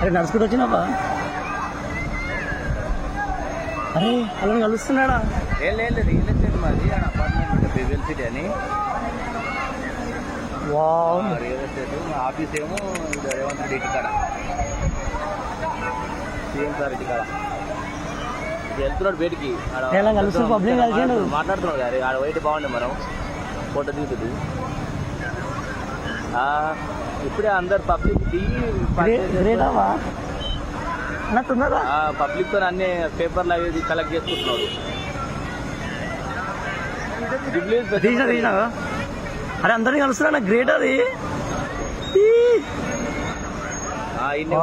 అరే నడుచుకుంటూ వచ్చినావా? అరే అలా కలుస్తున్నాడా? ఏం లేదు రియల్ ఎస్టేట్ మాది. ఆడ అపార్ట్మెంట్ ఉంటుంది బీబీఎల్ సిటీ అని. వావ్. రియల్ ఎస్టేట్ మా ఆఫీస్ ఏమో ఇది రేవంత్ రెడ్డి ఇంటికాడ సీఎం సార్ వెళ్తున్నాడు బయటికి. ఎలా? మాట్లాడుతున్నాడు. గారి ఆడ వైట్ బాగుండే మనం. ఫోటో దిగుతుంది. ఇప్పుడే అందరు పబ్లిక్ దిగి పబ్లిక్తో అన్ని పేపర్లు అవి కలెక్ట్ చేసుకుంటున్నారు. అరే అందరినీ కలుస్తున్నా గ్రేట్ అది. ఆ,